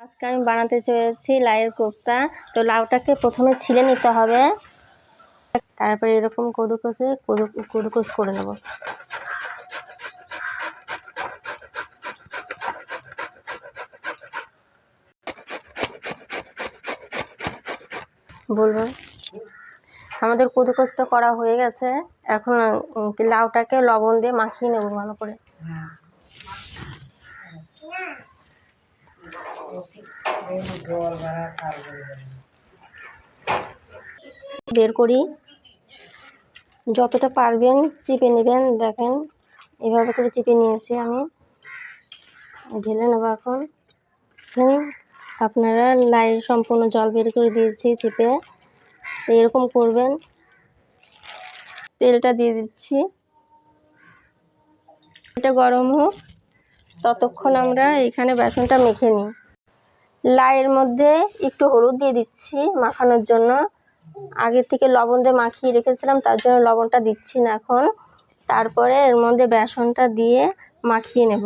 আজকে আমি বানাতে চলেছি লাউয়ের কোপ্তা তো লাউটাকে প্রথমে ছিলে নিতে হবে। তারপরে এরকম কদুকসে কদু, কদুকস করে নেব। বলব? আমাদের কদুকসটা করা হয়ে গেছে। এখন লাউটাকে লবণ দিয়ে মাখিয়ে নেব ভালো করে। বের করি। যতটা পারবেন চিপে নেবেন, দেখেন, এভাবে করে চিপে নিয়েছি আমি। ঢেলে নেব এখন। আপনারা লাই সম্পূর্ণ জল বের করে দিয়েছি চিপে। এরকম করবেন। তেলটা দিয়ে দিচ্ছি। এটা গরম হোক, ততক্ষণ আমরা এখানে বেসনটা মেখে নিই। লাইয়ের মধ্যে একটু হলুদ দিয়ে দিচ্ছি মাখানোর জন্য। আগের থেকে লবণ দিয়ে মাখিয়ে রেখেছিলাম, তার জন্য লবণটা দিচ্ছি না এখন। তারপরে এর মধ্যে বেসনটা দিয়ে মাখিয়ে নেব।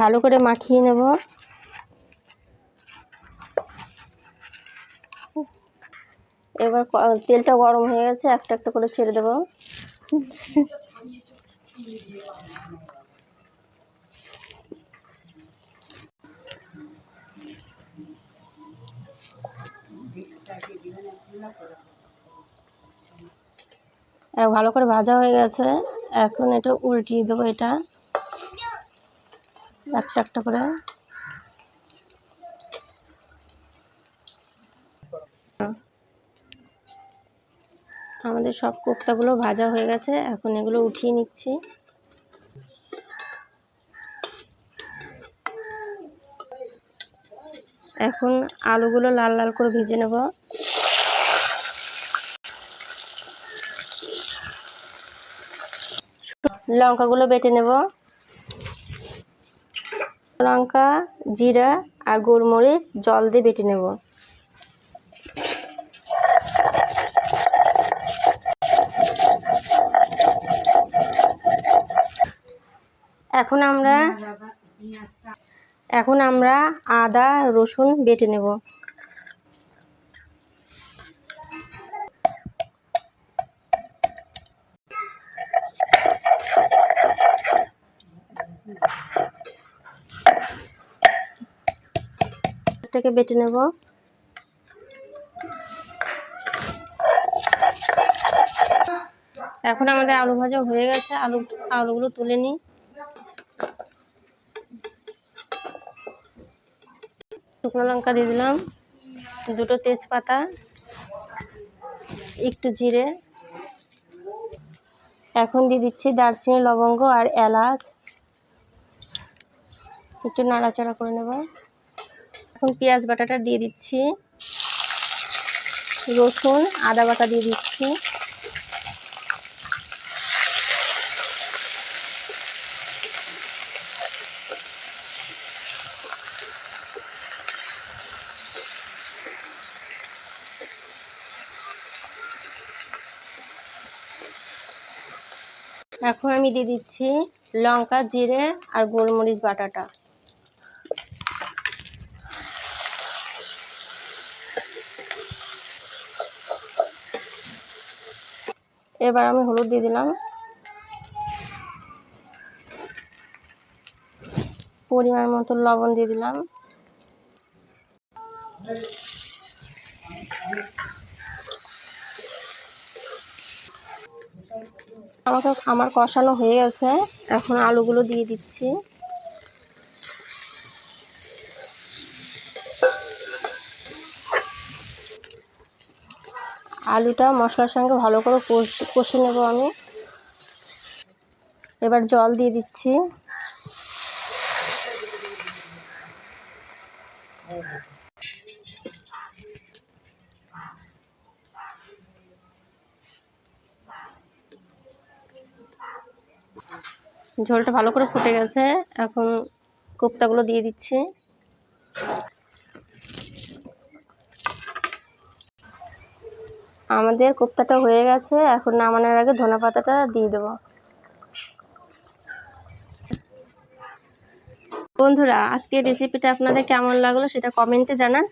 ভালো করে মাখিয়ে নেব। এবার তেলটা গরম হয়ে গেছে, একটা একটা করে ছেড়ে দেবো। ভালো করে ভাজা হয়ে গেছে। এখন এটা উল্টিয়ে দেবো এটা। একটা একটা করে। আমাদের সব কোপ্তাগুলো ভাজা হয়ে গেছে। এখন এগুলো উঠিয়ে নিচ্ছি। এখন আলুগুলো লাল লাল করে ভেজে নেব। লঙ্কাগুলো বেটে নেব। লঙ্কা, জিরা আর গোলমরিচ জল দিয়ে বেটে নেব। এখন আমরা এখন আমরা আদা রসুন বেটে নেব। পেঁয়াজটাকে বেটে নেব। এখন আমাদের আলু ভাজা হয়ে গেছে। আলু আলুগুলো তুলে নিই। শুকনো লঙ্কা দিয়ে দিলাম, দুটো তেজপাতা, একটু জিরে। এখন দিয়ে দিচ্ছি দারচিনি, লবঙ্গ আর এলাচ। একটু নাড়াচাড়া করে নেব। এখন পেঁয়াজ বাটাটা দিয়ে দিচ্ছি, রসুন, আদা বাটা দিয়ে দিচ্ছি। এখন আমি দিয়ে দিচ্ছি লঙ্কা, জিরে আর গোলমরিচ বাটাটা। এবার আমি হলুদ দিয়ে দিলাম। পরিমাণ মতো লবণ দিয়ে দিলাম। আমাকে আমার কষানো হয়ে গেছে। এখন আলুগুলো দিয়ে দিচ্ছি। আলুটা মশলার সঙ্গে ভালো করে কষ- নেব আমি। এবার জল দিয়ে দিচ্ছি। ঝোলটা ভালো করে ফুটে গেছে। এখন কোপ্তাগুলো দিয়ে দিচ্ছি। আমাদের কোপ্তাটা হয়ে গেছে। এখন নামানোর আগে ধনে পাতাটা দিয়ে দেবো। বন্ধুরা, আজকের রেসিপিটা আপনাদের কেমন লাগল সেটা কমেন্টে জানান।